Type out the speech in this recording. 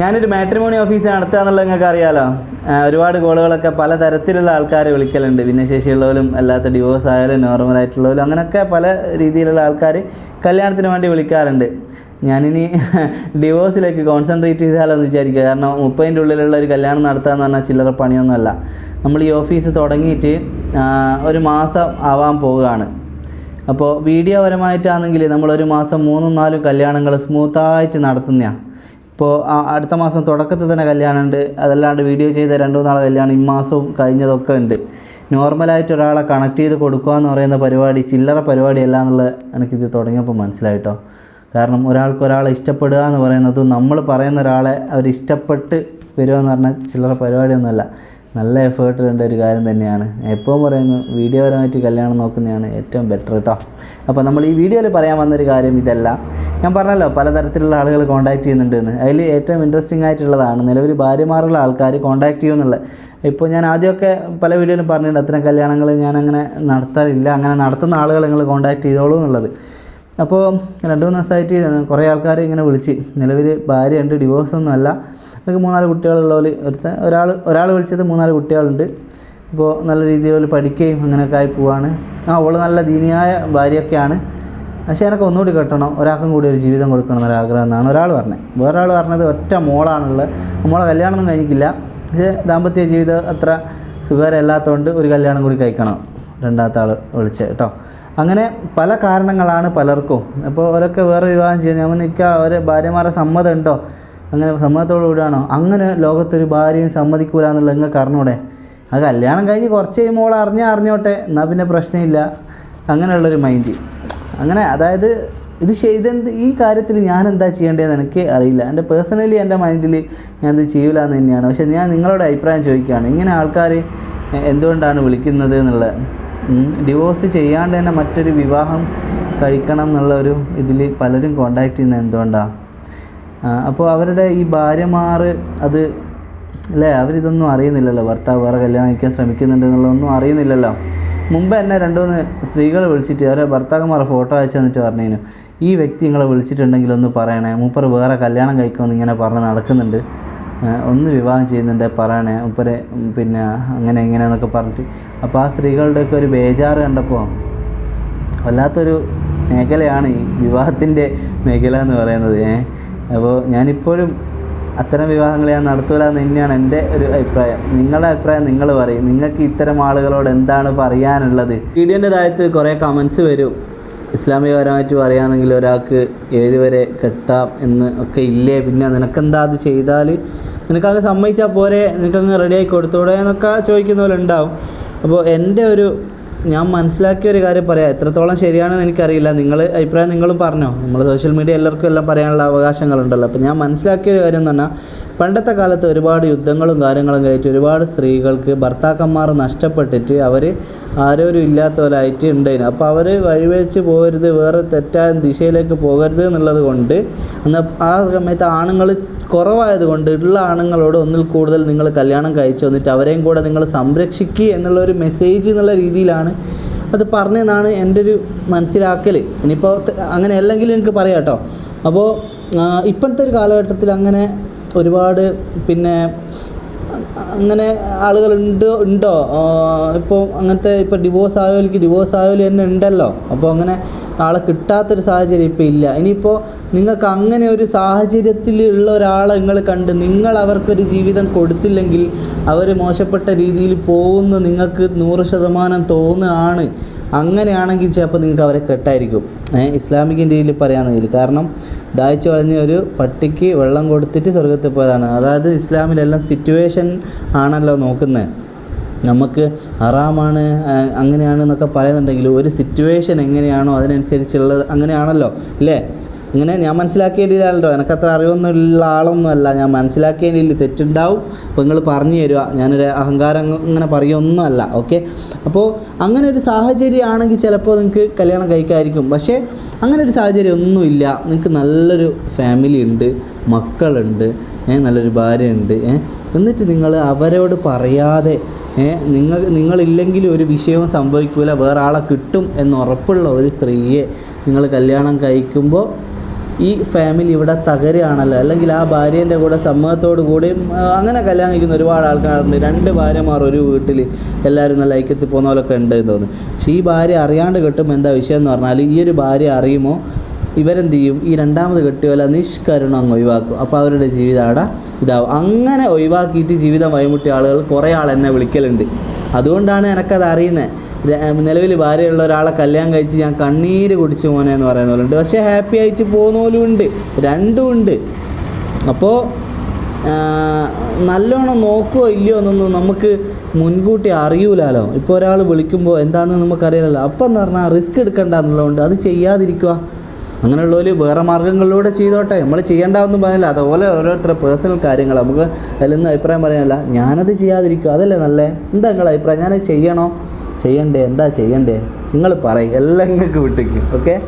ഞാനൊരു matrimony office നടത്തുക എന്നുള്ളത് നിങ്ങൾക്ക് അറിയാലോ. ഒരുപാട് കോളുകളൊക്കെ പല തരത്തിലുള്ള ആൾക്കാർ വിളിക്കലുണ്ട്. ഭിന്നശേഷിയുള്ളവരും അല്ലാത്ത ഡിവോഴ്സ് ആയാലും നോർമൽ ആയിട്ടുള്ളവരും അങ്ങനെയൊക്കെ പല രീതിയിലുള്ള ആൾക്കാർ കല്യാണത്തിന് വേണ്ടി വിളിക്കാറുണ്ട്. ഞാനിനി ഡിവോഴ്സിലേക്ക് കോൺസെൻട്രേറ്റ് ചെയ്താലോ എന്ന് വിചാരിക്കുക. കാരണം മുപ്പതിന്റെ ഉള്ളിലുള്ള ഒരു കല്യാണം നടത്തുക എന്ന് പറഞ്ഞാൽ ചില്ലറ പണിയൊന്നുമല്ല. നമ്മൾ ഈ ഓഫീസ് തുടങ്ങിയിട്ട് ഒരു മാസം ആവാൻ പോവുകയാണ്. അപ്പോൾ വീഡിയോ പരമായിട്ടാണെങ്കിൽ നമ്മൾ ഒരു മാസം മൂന്നും നാലും കല്യാണങ്ങൾ സ്മൂത്തായിട്ട് നടത്തുന്നതാണ് ഇപ്പോൾ അടുത്ത മാസം തുടക്കത്തിൽ തന്നെ കല്യാണമുണ്ട് അതല്ലാണ്ട് വീഡിയോ ചെയ്ത രണ്ടു മൂന്നാളെ കല്യാണം ഈ മാസവും കഴിഞ്ഞതൊക്കെ ഉണ്ട്. നോർമലായിട്ട് ഒരാളെ കണക്ട് ചെയ്ത് കൊടുക്കുക എന്ന് പറയുന്ന പരിപാടി ചില്ലറ പരിപാടിയല്ല എന്നുള്ളത് എനിക്കിത് തുടങ്ങിയപ്പോൾ മനസ്സിലായിട്ടോ. കാരണം ഒരാൾക്ക് ഒരാളെ ഇഷ്ടപ്പെടുക എന്ന് പറയുന്നത് നമ്മൾ പറയുന്ന ഒരാളെ അവർ ഇഷ്ടപ്പെട്ട് വരിക എന്ന് പറഞ്ഞാൽ ചില്ലറ പരിപാടിയൊന്നുമല്ല. നല്ല എഫേർട്ട് വേണ്ട ഒരു കാര്യം തന്നെയാണ്. എപ്പോഴും പറയുന്നു വീഡിയോപരമായിട്ട് കല്യാണം നോക്കുന്നതാണ് ഏറ്റവും ബെറ്റർ കേട്ടോ അപ്പോൾ നമ്മൾ ഈ വീഡിയോയിൽ പറയാൻ വന്നൊരു കാര്യം ഇതല്ല. ഞാൻ പറഞ്ഞല്ലോ പലതരത്തിലുള്ള ആളുകൾ കോൺടാക്ട് ചെയ്യുന്നുണ്ട് എന്ന് അതിൽ ഏറ്റവും ഇൻട്രസ്റ്റിംഗ് ആയിട്ടുള്ളതാണ് നിലവിൽ ഭാര്യമാരുള്ള ആൾക്കാർ കോൺടാക്ട് ചെയ്യുമെന്നുള്ള. ഇപ്പോൾ ഞാൻ ആദ്യമൊക്കെ പല വീഡിയോയിലും പറഞ്ഞിട്ടുണ്ട് അത്തരം കല്യാണങ്ങൾ ഞാൻ അങ്ങനെ നടത്താറില്ല അങ്ങനെ നടത്തുന്ന ആളുകൾ നിങ്ങൾ കോൺടാക്ട് ചെയ്തോളൂ എന്നുള്ളത്. അപ്പോൾ രണ്ട് മൂന്ന് ദിവസമായിട്ട് കുറേ ആൾക്കാർ ഇങ്ങനെ വിളിച്ച്. നിലവിൽ ഭാര്യയുണ്ട് ഡിവോഴ്സ് ഒന്നും അല്ല. എനിക്ക് മൂന്നാൽ കുട്ടികളുള്ളവർ ഒരുത്ത ഒരാൾ ഒരാൾ വിളിച്ചത് മൂന്നാൽ കുട്ടികളുണ്ട്. ഇപ്പോൾ നല്ല രീതിയിൽ പഠിക്കുകയും അങ്ങനെയൊക്കെ ആയി പോവാണ്. ആ അവൾ നല്ല ദീനിയായ ഭാര്യയൊക്കെയാണ്. പക്ഷേ എനിക്ക് ഒന്നുകൂടി കെട്ടണം. ഒരാൾക്കും കൂടി ഒരു ജീവിതം കൊടുക്കണം എന്നൊരു ആഗ്രഹം എന്നാണ് ഒരാൾ പറഞ്ഞത്. വേറൊരാൾ പറഞ്ഞത് ഒറ്റ മോളാണുള്ളത്. മോളെ കല്യാണമൊന്നും കഴിഞ്ഞിട്ടില്ല. പക്ഷേ ദാമ്പത്യ ജീവിതം അത്ര സുഖകരമല്ലാത്തതുകൊണ്ട് ഒരു കല്യാണം കൂടി കഴിക്കണം. രണ്ടാമത്തെ ആൾ വിളിച്ച് കേട്ടോ. അങ്ങനെ പല കാരണങ്ങളാണ് പലർക്കും. അപ്പോൾ അവരൊക്കെ വേറെ വിവാഹം ചെയ്യണം ഞാൻ നിൽക്കുക അവരെ ഭാര്യമാരുടെ സമ്മതം ഉണ്ടോ? അങ്ങനെ സമ്മതത്തോടു കൂടിയാണോ? അങ്ങനെ ലോകത്തൊരു ഭാര്യയും സമ്മതിക്കൂല എന്നുള്ളത് നിങ്ങൾക്ക് അറിഞ്ഞൂടെ ആ കല്യാണം കഴിഞ്ഞ് കുറച്ച് കഴിയുമ്പോൾ അറിഞ്ഞാൽ അറിഞ്ഞോട്ടെ. എന്നാൽ പിന്നെ പ്രശ്നമില്ല. അങ്ങനെയുള്ളൊരു മൈൻഡ്. അങ്ങനെ അതായത് ഇത് ചെയ്തെന്ത് ഈ കാര്യത്തിൽ ഞാൻ എന്താ ചെയ്യേണ്ടതെന്ന് എനിക്ക് അറിയില്ല. എന്റെ പേഴ്സണലി എന്റെ മൈൻഡിൽ ഞാനത് ചെയ്യില്ല എന്ന് തന്നെയാണ്. പക്ഷേ ഞാൻ നിങ്ങളോട് അഭിപ്രായം ചോദിക്കുകയാണ്. ഇങ്ങനെ ആൾക്കാർ എന്തുകൊണ്ടാണ് വിളിക്കുന്നത് എന്നുള്ളത് ഡിവോഴ്സ് ചെയ്യാണ്ട് തന്നെ മറ്റൊരു വിവാഹം കഴിക്കണം എന്നുള്ള ഒരു ഇതിൽ പലരും കോണ്ടാക്ട് ചെയ്യുന്നത് എന്തുകൊണ്ടാണ് അപ്പോൾ അവരുടെ ഈ ഭാര്യമാർ അത് അല്ലേ അവരിതൊന്നും അറിയുന്നില്ലല്ലോ. ഭർത്താവ് വേറെ കല്യാണം കഴിക്കാൻ ശ്രമിക്കുന്നുണ്ട് എന്നുള്ളതൊന്നും അറിയുന്നില്ലല്ലോ. മുമ്പ് എന്നെ രണ്ട് മൂന്ന് സ്ത്രീകൾ വിളിച്ചിട്ട് അവരെ ഭർത്താക്കന്മാരെ ഫോട്ടോ അയച്ചു തന്നിട്ട് പറഞ്ഞതിന് ഈ വ്യക്തി നിങ്ങളെ വിളിച്ചിട്ടുണ്ടെങ്കിൽ ഒന്ന് പറയണേ. മൂപ്പർ വേറെ കല്യാണം കഴിക്കുമെന്ന് ഇങ്ങനെ പറഞ്ഞ് നടക്കുന്നുണ്ട്. ഒന്ന് വിവാഹം ചെയ്യുന്നുണ്ട് പറയണേ. മൂപ്പര് പിന്നെ അങ്ങനെ ഇങ്ങനെ എന്നൊക്കെ പറഞ്ഞിട്ട്. അപ്പോൾ ആ സ്ത്രീകളുടെയൊക്കെ ഒരു ബേജാറ് കണ്ടപ്പോൾ വല്ലാത്തൊരു മേഖലയാണ് ഈ വിവാഹത്തിന്റെ മേഖല എന്ന് പറയുന്നത്. ഏഹ് അപ്പോൾ ഞാനിപ്പോഴും അത്തരം വിവാഹങ്ങൾ ഞാൻ നടത്തൂല എന്ന് തന്നെയാണ് എന്റെ ഒരു അഭിപ്രായം. നിങ്ങളുടെ അഭിപ്രായം നിങ്ങൾ പറയും. നിങ്ങൾക്ക് ഇത്തരം ആളുകളോട് എന്താണ് പറയാനുള്ളത്? വീഡിയോന്റെ താഴത്ത് കുറേ കമൻസ് വരും. ഇസ്ലാമികപരമായിട്ട് പറയുകയാണെങ്കിൽ ഒരാൾക്ക് ഏഴ് വരെ കെട്ടാം എന്ന് ഒക്കെ ഇല്ലേ? പിന്നെ നിനക്കെന്താ അത് ചെയ്താൽ? നിനക്കത് സമ്മതിച്ചാൽ പോരെ? നിനക്കങ്ങ് റെഡിയാക്കി കൊടുത്തൂടെ എന്നൊക്കെ ചോദിക്കുന്ന പോലെ ഉണ്ടാവും. അപ്പോൾ എന്റെ ഒരു ഞാൻ മനസ്സിലാക്കിയ ഒരു കാര്യം പറയാം. എത്രത്തോളം ശരിയാണെന്ന് എനിക്കറിയില്ല. നിങ്ങൾ അഭിപ്രായം നിങ്ങളും പറഞ്ഞോ. നമ്മൾ സോഷ്യൽ മീഡിയ എല്ലാവർക്കും എല്ലാം പറയാനുള്ള അവകാശങ്ങളുണ്ടല്ലോ. അപ്പോൾ ഞാൻ മനസ്സിലാക്കിയ ഒരു കാര്യം എന്ന് പറഞ്ഞാൽ പണ്ടത്തെ കാലത്ത് ഒരുപാട് യുദ്ധങ്ങളും കാര്യങ്ങളും കഴിച്ച് ഒരുപാട് സ്ത്രീകൾക്ക് ഭർത്താക്കന്മാർ നഷ്ടപ്പെട്ടിട്ട് അവർ ആരോരും ഇല്ലാത്തവരായിട്ട് ഉണ്ടായിരുന്നു. അപ്പോൾ അവർ വഴിവഴിച്ച് പോകരുത് വേറെ തെറ്റായ ദിശയിലേക്ക് പോകരുത് എന്നുള്ളത് കൊണ്ട് ആ സമയത്ത് ആണുങ്ങൾ കുറവായത് കൊണ്ട് ഉള്ള ആണുങ്ങളോട് ഒന്നിൽ കൂടുതൽ നിങ്ങൾ കല്യാണം കഴിച്ചു വന്നിട്ട് അവരെയും കൂടെ നിങ്ങൾ സംരക്ഷിക്കുക എന്നുള്ള ഒരു മെസ്സേജ് എന്നുള്ള രീതിയിലാണ് അത് പറഞ്ഞതെന്നാണ് എന്റെ ഒരു മനസ്സിലാക്കൽ ഇനിയിപ്പോൾ അങ്ങനെ അല്ലെങ്കിൽ എനിക്ക് പറയാം കേട്ടോ. അപ്പോൾ ഇപ്പോഴത്തെ ഒരു കാലഘട്ടത്തിൽ അങ്ങനെ ഒരുപാട് പിന്നെ അങ്ങനെ ആളുകൾ ഉണ്ട്? ഇപ്പോൾ അങ്ങനത്തെ ഇപ്പോൾ ഡിവോഴ്സ് ആയവർക്ക് ഡിവോഴ്സ് ആയവർ തന്നെ ഉണ്ടല്ലോ. അപ്പോൾ അങ്ങനെ ആളെ കിട്ടാത്തൊരു സാഹചര്യം ഇപ്പോൾ ഇല്ല. ഇനിയിപ്പോൾ നിങ്ങൾക്ക് അങ്ങനെ ഒരു സാഹചര്യത്തിൽ ഉള്ള ഒരാളെ നിങ്ങൾ കണ്ട് നിങ്ങൾ അവർക്കൊരു ജീവിതം കൊടുത്തില്ലെങ്കിൽ അവർ മോശപ്പെട്ട രീതിയിൽ പോകുന്നു നിങ്ങൾക്ക് നൂറ് ശതമാനം തോന്നുകയാണ്. അങ്ങനെയാണെങ്കിൽ ചിലപ്പോൾ നിങ്ങൾക്ക് അവരെ കെട്ടായിരിക്കും. ഇസ്ലാമിക് ഇന്ത്യയിൽ പറയാമെന്നെങ്കിൽ കാരണം ദാഹിച്ചു വളഞ്ഞ ഒരു പട്ടിക്ക് വെള്ളം കൊടുത്തിട്ട് സ്വർഗത്തിൽ പോയതാണ്. അതായത് ഇസ്ലാമിലെല്ലാം സിറ്റുവേഷൻ ആണല്ലോ നോക്കുന്നത്. നമുക്ക് ഹറാമാണ് അങ്ങനെയാണ് എന്നൊക്കെ പറയുന്നുണ്ടെങ്കിൽ ഒരു സിറ്റുവേഷൻ എങ്ങനെയാണോ അതിനനുസരിച്ചുള്ളത് അങ്ങനെയാണല്ലോ ഇല്ലേ ഇങ്ങനെ ഞാൻ മനസ്സിലാക്കിയതിലല്ലോ എനിക്കത്ര അറിവൊന്നും ഉള്ള ആളൊന്നും അല്ല ഞാൻ മനസ്സിലാക്കിയതിൽ തെറ്റുണ്ടാവും. അപ്പോൾ നിങ്ങൾ പറഞ്ഞു തരിക. ഞാനൊരു അഹങ്കാരം ഇങ്ങനെ പറയുമൊന്നും അല്ല ഓക്കെ? അപ്പോൾ അങ്ങനെ ഒരു സാഹചര്യം ആണെങ്കിൽ ചിലപ്പോൾ നിങ്ങൾക്ക് കല്യാണം കഴിക്കായിരിക്കും. പക്ഷേ അങ്ങനെ ഒരു സാഹചര്യം ഒന്നുമില്ല. നിങ്ങൾക്ക് നല്ലൊരു ഫാമിലി ഉണ്ട് മക്കളുണ്ട് നല്ലൊരു ഭാര്യയുണ്ട്. എന്നിട്ട് നിങ്ങൾ അവരോട് പറയാതെ നിങ്ങൾ നിങ്ങളില്ലെങ്കിൽ ഒരു വിഷയവും സംഭവിക്കില്ല വേറെ ആളെ കിട്ടും എന്ന് ഉറപ്പുള്ള ഒരു സ്ത്രീയെ നിങ്ങൾ കല്യാണം കഴിക്കുമ്പോൾ ഈ ഫാമിലി ഇവിടെ തകരുകയാണല്ലോ. അല്ലെങ്കിൽ ആ ഭാര്യേന്റെ കൂടെ സമ്മതത്തോടു കൂടിയും അങ്ങനെ കല്യാണം കഴിക്കുന്ന ഒരുപാട് ആൾക്കാരുണ്ട്. രണ്ട് ഭാര്യമാർ ഒരു വീട്ടിൽ എല്ലാവരും നല്ല ഐക്യത്തിൽ പോകുന്ന പോലൊക്കെ ഉണ്ട് എന്ന് തോന്നുന്നു. പക്ഷേ ഈ ഭാര്യ അറിയാണ്ട് കിട്ടുമ്പോൾ എന്താ വിഷയം എന്ന് പറഞ്ഞാൽ ഈ ഒരു ഭാര്യ അറിയുമോ? ഇവരെന്ത് ചെയ്യും? ഈ രണ്ടാമത് കെട്ടിയോല നിഷ്കരുണം അങ്ങ് ഒഴിവാക്കും. അപ്പോൾ അവരുടെ ജീവിതം അവിടെ ഇതാവും. അങ്ങനെ ഒഴിവാക്കിയിട്ട് ജീവിതം വഴിമുട്ടിയ ആളുകൾ കുറേ ആൾ എന്നെ വിളിക്കലുണ്ട്. അതുകൊണ്ടാണ് എനിക്കത് അറിയുന്നത്. നിലവിൽ ഭാര്യയുള്ള ഒരാളെ കല്യാണം കഴിച്ച് ഞാൻ കണ്ണീര് കുടിച്ചു മോനെ എന്ന് പറയുന്ന പോലെ ഉണ്ട്. പക്ഷേ ഹാപ്പി ആയിട്ട് പോകുന്നവരും ഉണ്ട്. രണ്ടും ഉണ്ട്. അപ്പോൾ നല്ലോണം നോക്കുമോ ഇല്ലയോ എന്നൊന്നും നമുക്ക് മുൻകൂട്ടി അറിയൂലാലോ. ഇപ്പോൾ ഒരാൾ വിളിക്കുമ്പോൾ എന്താണെന്ന് നമുക്കറിയാലോ അപ്പം എന്ന് പറഞ്ഞാൽ റിസ്ക് എടുക്കേണ്ട എന്നുള്ളതുകൊണ്ട് അത് ചെയ്യാതിരിക്കുക. അങ്ങനെയുള്ളവർ വേറെ മാർഗങ്ങളിലൂടെ ചെയ്തോട്ടെ. നമ്മൾ ചെയ്യേണ്ടാവെന്നും പറഞ്ഞില്ല. അതുപോലെ ഓരോരുത്തരുടെ പേഴ്സണൽ കാര്യങ്ങൾ. നമുക്ക് അതിൽ നിന്ന് അഭിപ്രായം പറയാനല്ല. ഞാനത് ചെയ്യാതിരിക്കുക. അതല്ലേ നല്ലത് എന്താ നിങ്ങളുടെ അഭിപ്രായം? ഞാനത് ചെയ്യണോ? ചെയ്യണ്ടേ? എന്താ ചെയ്യണ്ടേ? നിങ്ങൾ പറയും. എല്ലാം നിങ്ങൾക്ക് വിട്ടേക്കും. ഓക്കെ